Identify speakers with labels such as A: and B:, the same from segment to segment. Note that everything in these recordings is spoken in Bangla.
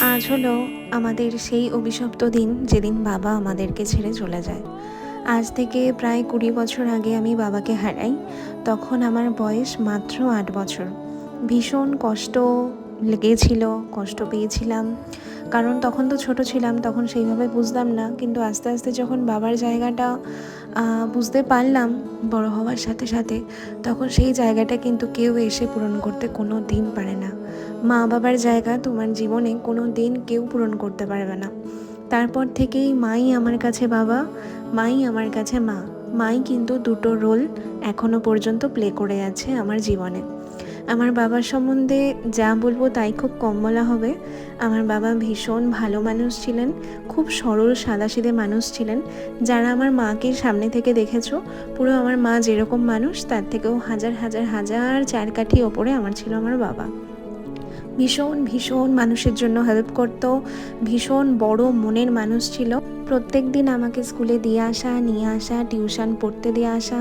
A: আজ হলো আমাদের সেই অভিশপ্ত দিন যেদিন বাবা আমাদেরকে ছেড়ে চলে যায়। আজ থেকে প্রায় কুড়ি বছর আগে আমি বাবাকে হারাই, তখন আমার বয়স মাত্র আট বছর। ভীষণ কষ্ট লেগেছিল, কষ্ট পেয়েছিলাম। কারণ তখন তো ছোট ছিলাম, তখন সেইভাবে বুঝতাম না। কিন্তু আস্তে আস্তে যখন বাবার জায়গাটা বুঝতে পারলাম বড় হওয়ার সাথে সাথে, তখন সেই জায়গাটা কিন্তু কেউ এসে পূরণ করতে কোনো দিন পারে না। মা বাবার জায়গা তোমার জীবনে কোনো দিন কেউ পূরণ করতে পারবে না। তারপর থেকেই মাই আমার কাছে বাবা, মাই আমার কাছে মা। মাই কিন্তু দুটো রোল এখনও পর্যন্ত প্লে করে আছে আমার জীবনে। আমার বাবার সম্বন্ধে যা বলব তাই খুব কম বলা হবে। আমার বাবা ভীষণ ভালো মানুষ ছিলেন, খুব সরল, সাদাসিধে মানুষ ছিলেন। যারা আমার মাকে সামনে থেকে দেখেছ, পুরো আমার মা যেরকম মানুষ, তার থেকেও হাজার হাজার হাজার চারকাঠি ওপরে আমার ছিল আমার বাবা। ভীষণ ভীষণ মানুষের জন্য হেল্প করত ভীষণ বড় মনের মানুষ ছিল। প্রত্যেক দিন আমাকে স্কুলে দিয়ে আসা, নিয়ে আসা, টিউশন পড়তে দিয়ে আসা।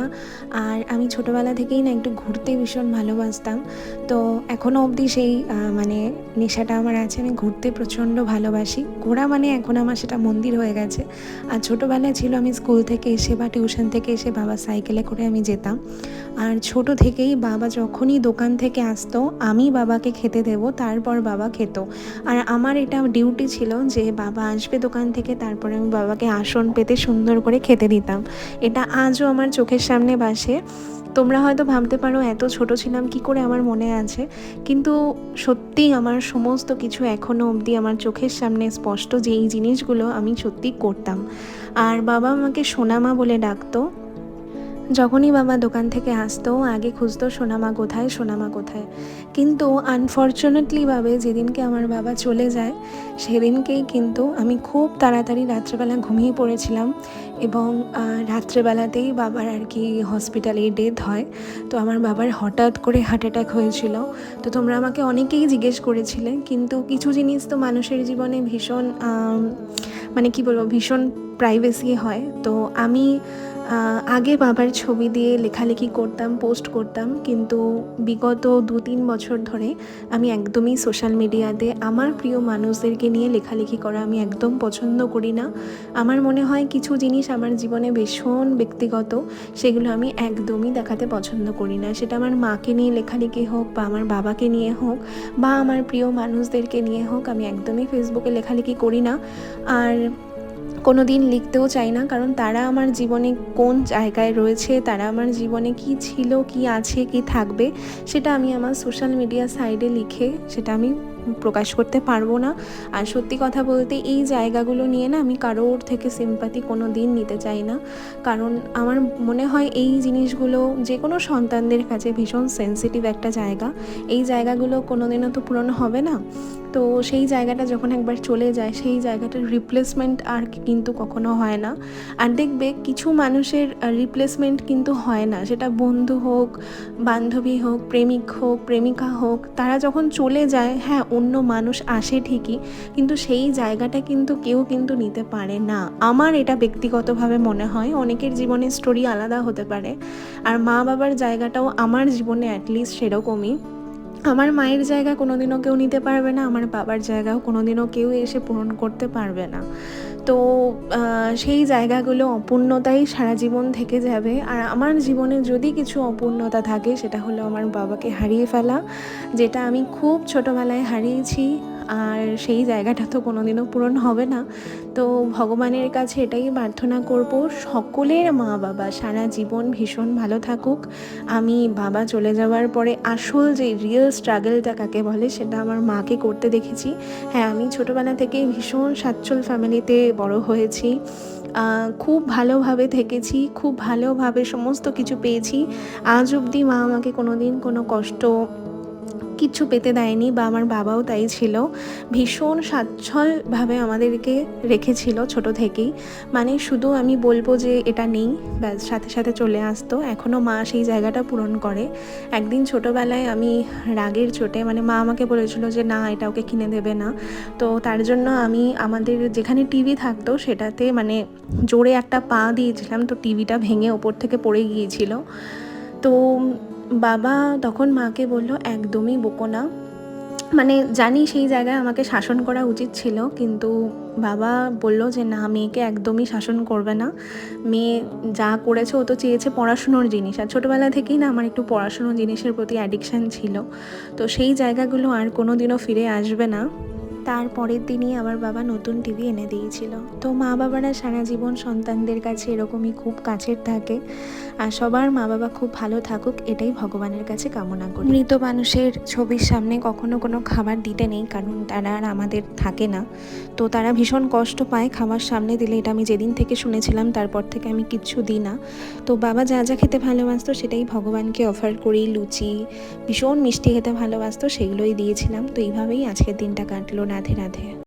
A: আর আমি ছোটোবেলা থেকেই না একটু ঘুরতে ভীষণ ভালোবাসতাম। তো এখনও অবধি সেই মানে নেশাটা আমার আছে। আমি ঘুরতে প্রচণ্ড ভালোবাসি। ঘোরা মানে এখন আমার সেটা মন্দির হয়ে গেছে। আর ছোটোবেলায় ছিল আমি স্কুল থেকে এসে বা টিউশন থেকে এসে বাবা সাইকেলে করে আমি যেতাম। আর ছোট থেকেই বাবা যখনই দোকান থেকে আসতো, আমি বাবাকে খেতে দেব, তারপর বাবা খেত। আর আমার এটা ডিউটি ছিল যে বাবা আসবে দোকান থেকে, তারপরে আমি বাবাকে আসন পেতে সুন্দর করে খেতে দিতাম। এটা আজও আমার চোখের সামনে বাসে তোমরা হয়তো ভাবতে পারো, এত ছোট ছিলাম, কি করে আমার মনে আছে? কিন্তু সত্যি আমার সমস্ত কিছু এখনও অবধি আমার চোখের সামনে স্পষ্ট যে এই জিনিসগুলো আমি সত্যি করতাম। আর বাবা আমাকে সোনামা বলে ডাকতো। যখনই বাবা দোকান থেকে আসতো, আগে খুঁজতো, সোনামা কোথায় সোনামা কোথায়। কিন্তু আনফর্চুনেটলিভাবে যেদিনকে আমার বাবা চলে যায়, সেদিনকেই কিন্তু আমি খুব তাড়াতাড়ি রাত্রেবেলা ঘুমিয়ে পড়েছিলাম এবং রাত্রেবেলাতেই বাবার আর কি হসপিটালে ডেথ হয়। তো আমার বাবার হঠাৎ করে হার্ট অ্যাটাক হয়েছিল। তো তোমরা আমাকে অনেকেই জিজ্ঞেস করেছিলে, কিন্তু কিছু জিনিস তো মানুষের জীবনে ভীষণ মানে কি বলব, ভীষণ প্রাইভেসি হয়। তো আমি আগে বাবার ছবি দিয়ে লেখালেখি করতাম পোস্ট করতাম, কিন্তু বিগত দু তিন বছর ধরে আমি একদমই সোশ্যাল মিডিয়াতে আমার প্রিয় মানুষদেরকে নিয়ে লেখালেখি করা আমি একদম পছন্দ করি না। আমার মনে হয় কিছু জিনিস আমার জীবনে ভীষণ ব্যক্তিগত, সেগুলো আমি একদমই দেখাতে পছন্দ করি না। সেটা আমার মাকে নিয়ে লেখালেখি হোক বা আমার বাবাকে নিয়ে হোক বা আমার প্রিয় মানুষদেরকে নিয়ে হোক, আমি একদমই ফেসবুকে লেখালেখি করি না। আর কোনো দিন লিখতেও চাই না, কারণ তারা আমার জীবনে কোন জায়গায় রয়েছে, তারা আমার জীবনে কি ছিল, কি আছে, কি থাকবে, সেটা আমি আমার সোশ্যাল মিডিয়া সাইডে লিখে সেটা আমি প্রকাশ করতে পারব না। আর সত্যি কথা বলতে এই জায়গাগুলো নিয়ে না আমি কারোর থেকে সিম্পাতি কোনো দিন নিতে চাই না। কারণ আমার মনে হয় এই জিনিসগুলো যে কোনো সন্তানদের কাছে ভীষণ সেন্সিটিভ একটা জায়গা। এই জায়গাগুলো কোনো দিনও তো পূরণ হবে না। তো সেই জায়গাটা যখন একবার চলে যায়, সেই জায়গাটার রিপ্লেসমেন্ট আর কিন্তু কখনো হয় না। আর দেখবে কিছু মানুষের রিপ্লেসমেন্ট কিন্তু হয় না। সেটা বন্ধু হোক, বান্ধবী হোক, প্রেমিক হোক, প্রেমিকা হোক, তারা যখন চলে যায় হ্যাঁ অন্য মানুষ আসে ঠিকই, কিন্তু সেই জায়গাটা কিন্তু কেউ কিন্তু নিতে পারে না। আমার এটা ব্যক্তিগতভাবে মনে হয়, অনেকের জীবনের স্টোরি আলাদা হতে পারে। আর মা বাবার জায়গাটাও আমার জীবনে অ্যাটলিস্ট সেরকমই। আমার মায়ের জায়গা কোনোদিনও কেউ নিতে পারবে না, আমার বাবার জায়গাও কোনোদিনও কেউ এসে পূরণ করতে পারবে না। তো সেই জায়গাগুলো অপূর্ণতাই সারা জীবন থেকে যাবে। আর আমার জীবনে যদি কিছু অপূর্ণতা থাকে, সেটা হলো আমার বাবাকে হারিয়ে ফেলা, যেটা আমি খুব ছোটোবেলায় হারিয়েছি। আর সেই জায়গাটা তো কোনোদিনও পূরণ হবে না। তো ভগবানের কাছে এটাই প্রার্থনা করব, সকলের মা বাবা সারা জীবন ভীষণ ভালো থাকুক। আমি বাবা চলে যাওয়ার পরে আসল যে রিয়েল স্ট্রাগলটা কাকে বলে সেটা আমার মাকে করতে দেখেছি। হ্যাঁ আমি ছোটোবেলা থেকেই ভীষণ সাচ্ছল ফ্যামিলিতে বড় হয়েছি। খুব ভালোভাবে থেকেছি, খুব ভালোভাবে সমস্ত কিছু পেয়েছি। আজ অবধি মা আমাকে কোনো দিন কোনো কষ্ট কিচ্ছু পেতে দেয়নি বা আমার বাবাও তাই ছিল। ভীষণ স্বাচ্ছলভাবে আমাদেরকে রেখেছিল ছোট থেকেই। মানে শুধু আমি বলব যে এটা নেই, ব্যাস সাথে সাথে চলে আসতো। এখনও মা সেই জায়গাটা পূরণ করে। একদিন ছোটোবেলায় আমি রাগের চোটে মানে মা আমাকে বলেছিল যে না, এটা ওকে কিনে দেবে না। তো তার জন্য আমি আমাদের যেখানে টিভি থাকতো সেটাতে মানে জোরে একটা পা দিয়েছিলাম, তো টিভিটা ভেঙে ওপর থেকে পড়ে গিয়েছিল। তো বাবা তখন মাকে বলল, একদমই বকো না। মানে জানি সেই জায়গায় আমাকে শাসন করা উচিত ছিল, কিন্তু বাবা বলল যে, না, মেয়েকে একদমই শাসন করবে না। মেয়ে যা করেছে, ও তো চেয়েছে পড়াশুনোর জিনিস। আর ছোটোবেলা থেকেই না আমার একটু পড়াশুনোর জিনিসের প্রতি অ্যাডিকশান ছিল। তো সেই জায়গাগুলো আর কোনো দিনও ফিরে আসবে না। তারপরের দিনই আমার বাবা নতুন টিভি এনে দিয়েছিল। তো মা বাবারা সারা জীবন সন্তানদের কাছে এরকমই খুব কাছের থাকে আর সবার মা বাবা খুব ভালো থাকুক, এটাই ভগবানের কাছে কামনা করি। মৃত মানুষের ছবির সামনে কখনো কোনো খাবার দিতে নেই, কারণ তারা আর আমাদের থাকে না। তো তারা ভীষণ কষ্ট পায় খাবার সামনে দিলে, এটা আমি যেদিন থেকে শুনেছিলাম, তারপর থেকে আমি কিচ্ছু দিই না। তো বাবা যা যা খেতে ভালোবাসতো, সেটাই ভগবানকে অফার করি, লুচি, ভীষণ মিষ্টি খেতে ভালোবাসতো, সেগুলোই দিয়েছিলাম। তো এইভাবেই আজকের দিনটা কাটলো। রাধে রাধে।